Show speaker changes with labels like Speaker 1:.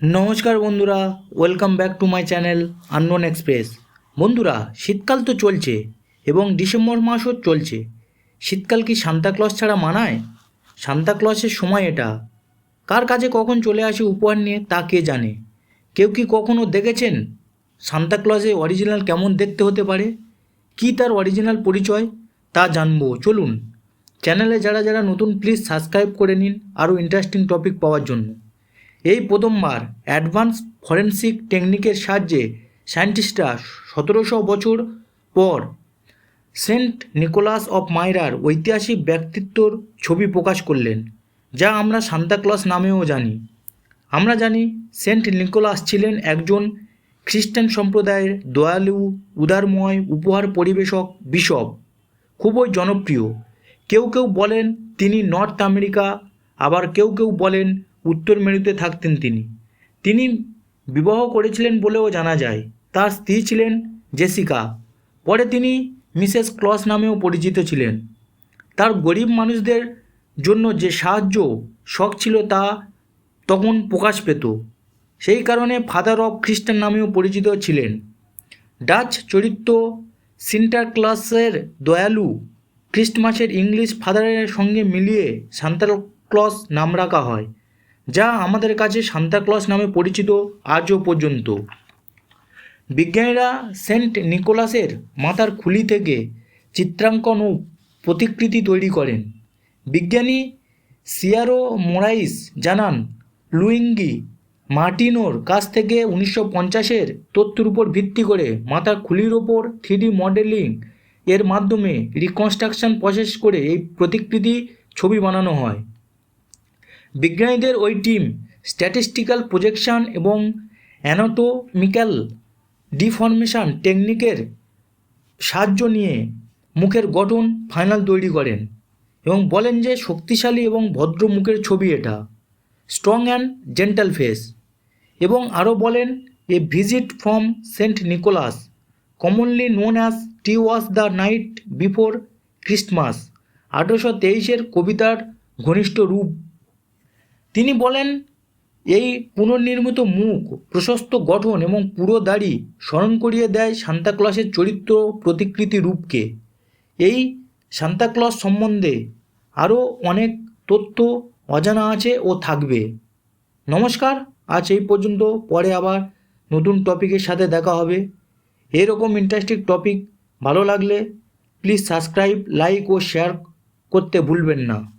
Speaker 1: নমস্কার বন্ধুরা welcome back to my channel unknown express বন্ধুরা, শীতকাল তো চলছে এবং ডিসেম্বর মাসও চলছে। শীতকাল কি সান্তাক্লজ ছাড়া মানায়? সান্তাক্লজের সময় এটা। কার কাছে কখন চলে আসে উপহার নিয়ে তা কে জানে? কেউ কি কখনও দেখেছেন সান্তাক্লজে অরিজিনাল কেমন দেখতে হতে পারে? কি তার অরিজিনাল পরিচয়? তা জানব। চলুন চ্যানেলে যারা যারা নতুন প্লিজ সাবস্ক্রাইব করে নিন। আরও ইন্টারেস্টিং টপিক পাওয়ার জন্য। এই প্রথমবার অ্যাডভান্স ফরেনসিক টেকনিকের সাহায্যে সায়েন্টিস্টরা সতেরোশো বছর পর সেন্ট নিকোলাস অফ মাইরার ঐতিহাসিক ব্যক্তিত্বর ছবি প্রকাশ করলেন, যা আমরা সান্তাক্লজ নামেও জানি। আমরা জানি সেন্ট নিকোলাস ছিলেন একজন খ্রিস্টান সম্প্রদায়ের দয়ালু, উদারময়, উপহার পরিবেশক, বিশপ। খুবই জনপ্রিয়। কেউ কেউ বলেন তিনি নর্থ আমেরিকা, আবার কেউ কেউ বলেন উত্তর মেরুতে থাকতেন তিনি। তিনি বিবাহ করেছিলেন বলেও জানা যায়, তার স্ত্রী ছিলেন জেসিকা। পরে তিনি মিসেস ক্লস নামেও পরিচিত ছিলেন। তার গরিব মানুষদের জন্য যে সাহায্য শখ ছিল তা তখন প্রকাশ পেত। সেই কারণে ফাদার অফ খ্রিস্টান নামেও পরিচিত ছিলেন। ডাচ চরিত্র সিন্টার ক্লসের দয়ালু খ্রিস্টমাসের ইংলিশ ফাদারের সঙ্গে মিলিয়ে সান্তাল ক্লস নাম রাখা হয়। যা আমাদের কাছে সান্তাক্লজ নামে পরিচিত আজও পর্যন্ত। বিজ্ঞানীরা সেন্ট নিকোলাসের মাথার খুলি থেকে চিত্রাঙ্কন ও প্রতিকৃতি তৈরি করেন। বিজ্ঞানী সিয়ারো মোরাইস জানান, লুইঙ্গি মার্টিনোর কাছ থেকে উনিশশো পঞ্চাশের তথ্যের উপর ভিত্তি করে মাথার খুলির ওপর থ্রিডি মডেলিং এর মাধ্যমে রিকনস্ট্রাকশন প্রসেস করে এই প্রতিকৃতি ছবি বানানো হয়। বিজ্ঞানীদের ওই টিম স্ট্যাটিস্টিক্যাল প্রজেকশন এবং অ্যানাটোমিক্যাল ডিফরমেশন টেকনিকের সাহায্য নিয়ে মুখের গঠন ফাইনাল তৈরি করেন এবং বলেন যে শক্তিশালী এবং ভদ্র মুখের ছবি এটা। Strong and gentle face. এবং আরও বলেন, a visit from Saint Nicholas, commonly known as T was the night before Christmas আঠেরোশো তেইশের কবিতার ঘনিষ্ঠ রূপ। তিনি বলেন, এই পুনর্নির্মিত মুখ, প্রশস্ত গঠন এবং পুরো দাড়ি স্মরণ করিয়ে দেয় সান্তাক্লসের চরিত্র প্রতিকৃতি রূপকে। এই সান্তাক্লস সম্বন্ধে আরও অনেক তথ্য অজানা আছে ও থাকবে। নমস্কার, আজ এই পর্যন্ত। পরে আবার নতুন টপিকের সাথে দেখা হবে। এরকম ইন্টারেস্টিং টপিক ভালো লাগলে প্লিজ সাবস্ক্রাইব লাইক ও শেয়ার করতে ভুলবেন না।